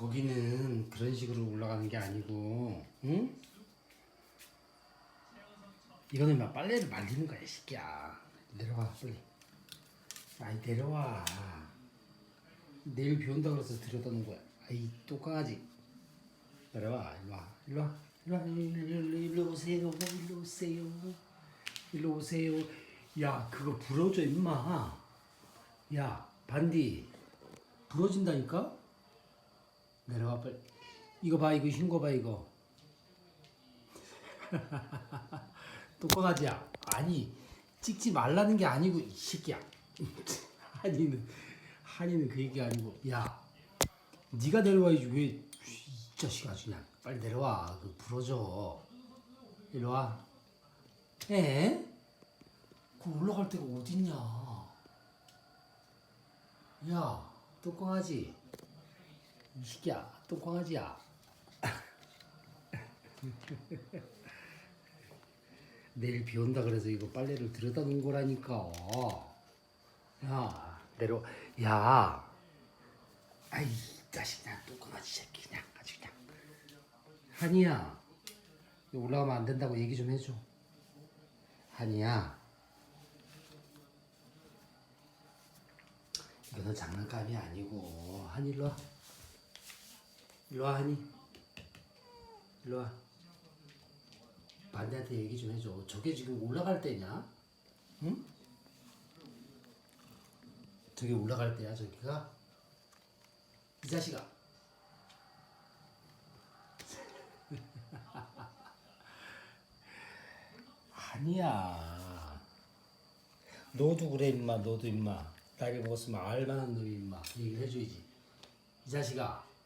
거기는 그런 식으로 올라가는 게 아니고, 응? 이거는 막 빨래를 말리는 거야, 이 새끼야. 내려와, 빨리. 아이, 내려와. 내일 비 온다 그래서 들여다 놓은 거야. 아이, 똑강아지. 내려와, 일로 와, 일로 와. 일로 와, 일로, 일로, 일로 오세요, 일로 오세요. 일로 오세요. 야, 그거 부러져, 임마. 야, 반디. 부러진다니까? 내려와, 빨리. 이거 봐, 이거 흰거 봐, 이거. 똑강아지야. 아니, 찍지 말라는 게 아니고, 이 새끼야. 한이는, 한이는 그 얘기 아니고, 야, 네가 내려와야지, 왜, 이 자식아, 그냥. 빨리 내려와. 그 부러져. 이리 와. 에? 그 올라갈 데가 어딨냐? 야, 똥강아지. 이 새끼야, 똥강아지야. 내일 비 온다 그래서 이거 빨래를 들여다 놓은 거라니까. 야, 내려, 야. 아이, 이 자식, 그냥 똥강아지 새끼, 그냥 아주 그냥. 한이야, 올라가면 안 된다고 얘기 좀 해줘. 한이야. 이거는 장난감이 아니고 한이 일로 와. 일로 와 한이. 일로 와. 반대한테 얘기 좀 해줘. 저게 지금 올라갈 때냐? 응? 저게 올라갈 때야 저기가? 이 자식아. 아니야. 너도 그래 임마 너도 임마 나이 먹었으면 알만한 놈이 임마 얘기를 해줘야지 이 자식아 그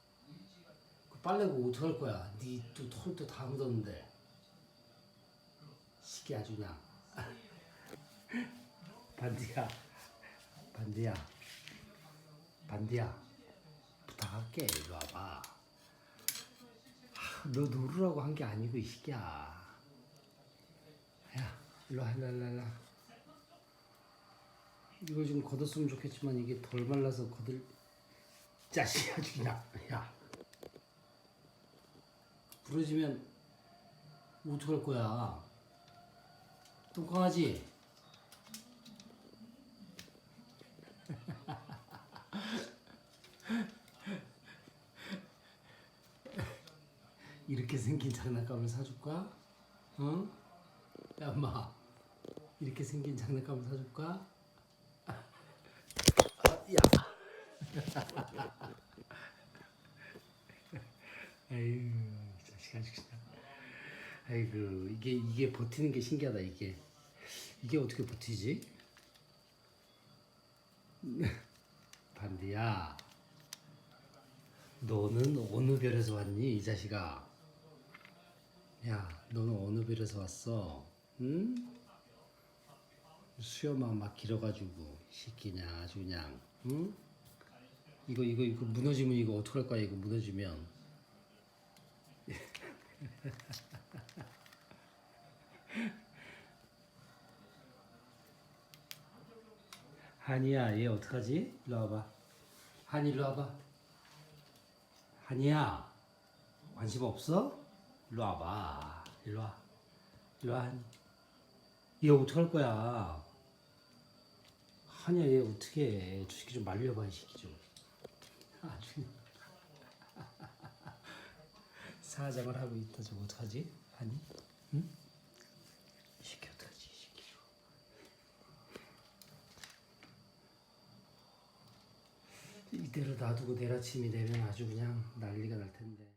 빨래고 어떡할 거야? 니또 털도 다 묻었는데. 시기 아주 그냥. 반디야. 반디야. 반디야. 부탁할게. 이리 와봐. 하, 너 놀으라고 한 게 아니고 이 새끼야. 야 일로 와 일로 와 일로 와 이걸 좀 걷었으면 좋겠지만 이게 덜 말라서 걷을 자식 아주 그냥 야 부러지면 어떡할 거야 똥강아지 이렇게 생긴 장난감을 사줄까? 응? 야, 엄마 이렇게 생긴 장난감을 사줄까? 야. 아유, 그냥. 아이고, 이게 이게 버티는 게 신기하다 이게. 이게 어떻게 버티지? 반디야. 너는 어느 별에서 왔니, 이 자식아? 야, 너는 어느 별에서 왔어? 응? 수염만 막 길어가지고 시키냐 아주 그냥 응? 이거 이거 이거 무너지면 이거 어떡할 거야 이거 무너지면 한이야 얘 어떡하지? 일로 와봐. 한이 일로 와봐. 한이야 관심 없어? 일로 와봐. 일로 와. 일로 와 한이. 얘 어떡할 거야? 하냐 얘 어떻게 해? 저 새끼 좀 말려봐 이 새끼 좀 아주 사장을 하고 있다 저거 어떡하지? 하니? 응? 이 새끼 어떡하지 이 새끼 좀 이대로 놔두고 내일 아침이 되면 아주 그냥 난리가 날 텐데